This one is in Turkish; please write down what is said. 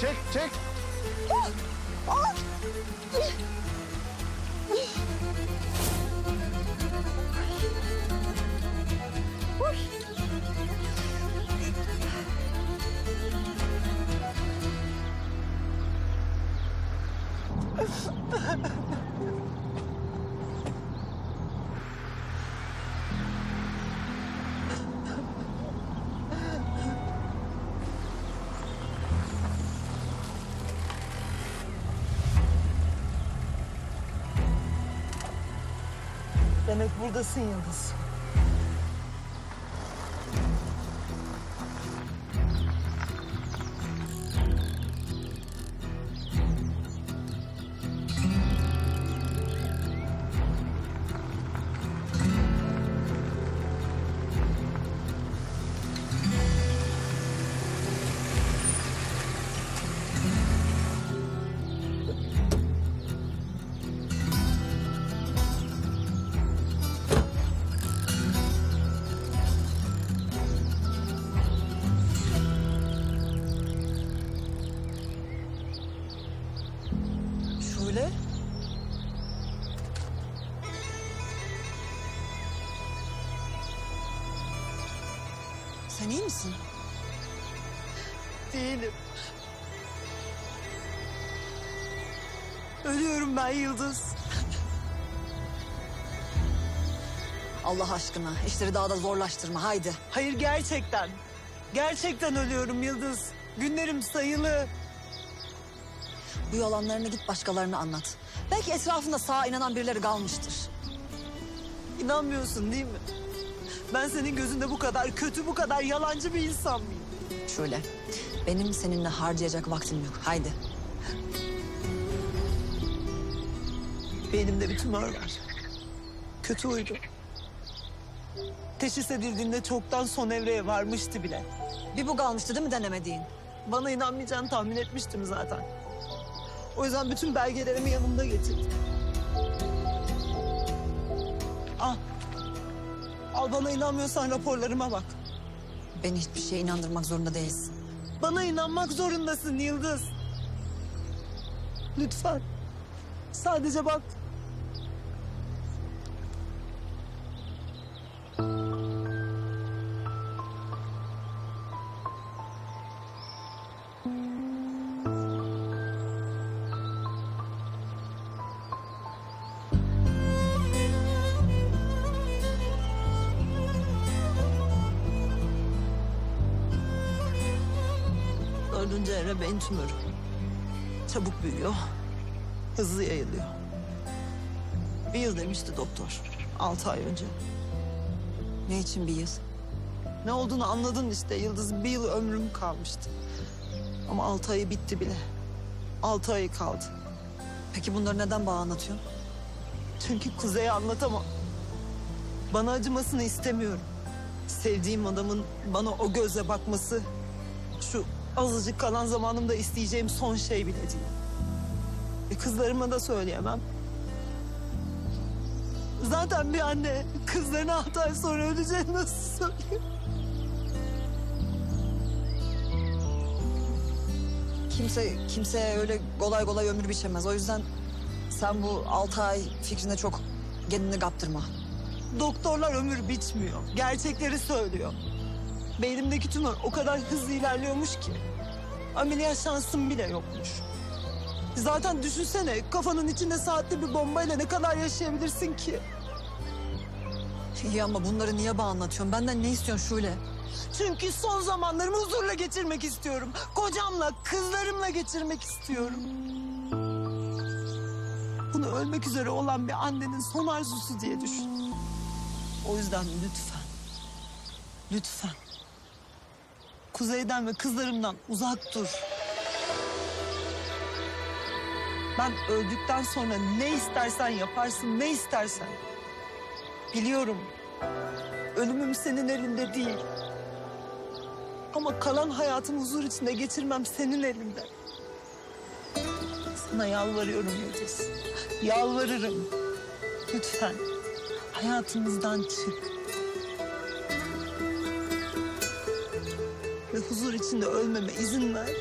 çek, çek. Demek buradasın Yıldız. Sen iyi misin? Değilim. Ölüyorum ben Yıldız. Allah aşkına işleri daha da zorlaştırma haydi. Hayır gerçekten. Gerçekten ölüyorum Yıldız. Günlerim sayılı. Bu yalanlarını git başkalarına anlat. Belki etrafında sağa inanan birileri kalmıştır. İnanmıyorsun değil mi? Ben senin gözünde bu kadar kötü, bu kadar yalancı bir insan mıyım? Şöyle benim seninle harcayacak vaktim yok. Haydi. Beynimde bir tümör var. Kötü uydu. Teşhis edildiğinde çoktan son evreye varmıştı bile. Bir bu kalmıştı değil mi denemediğin? Bana inanmayacağını tahmin etmiştim zaten. O yüzden bütün belgelerimi yanımda getirdim. Al. Al bana inanmıyorsan raporlarıma bak. Beni hiçbir şeye inandırmak zorunda değilsin. Bana inanmak zorundasın Yıldız. Lütfen. Sadece bak. Dördüncü evre beyin tümörü. Çabuk büyüyor. Hızlı yayılıyor. Bir yıl demişti doktor. Altı ay önce. Ne için bir yıl? Ne olduğunu anladın işte. Yıldız bir yıl ömrüm kalmıştı. Ama altı ayı bitti bile. Altı ayı kaldı. Peki bunları neden bana anlatıyorsun? Çünkü Kuzey'e anlatamam. Bana acımasını istemiyorum. Sevdiğim adamın bana o gözle bakması... ...şu azıcık kalan zamanımda isteyeceğim son şey bile değil. E kızlarıma da söyleyemem. Zaten bir anne kızlarına altı ay sonra öleceğini nasıl söylüyor? Kimse kimseye öyle kolay kolay ömür biçemez. O yüzden sen bu altı ay fikrine çok kendini kaptırma. Doktorlar ömür bitmiyor. Gerçekleri söylüyor. Beynimdeki tümör o kadar hızlı ilerliyormuş ki. Ameliyat şansım bile yokmuş. Zaten düşünsene kafanın içinde saatli bir bombayla ne kadar yaşayabilirsin ki? İyi ama bunları niye bana anlatıyorsun? Benden ne istiyorsun Şule? Çünkü son zamanlarımı huzurla geçirmek istiyorum. Kocamla, kızlarımla geçirmek istiyorum. Bunu ölmek üzere olan bir annenin son arzusu diye düşün. O yüzden lütfen, lütfen Kuzey'den ve kızlarımdan uzak dur. Ben öldükten sonra ne istersen yaparsın, ne istersen. Biliyorum, ölümüm senin elinde değil. Ama kalan hayatımı huzur içinde geçirmem senin elinde. Sana yalvarıyorum Yıldız. Yalvarırım. Lütfen hayatımızdan çık. Ve huzur içinde ölmeme izin ver.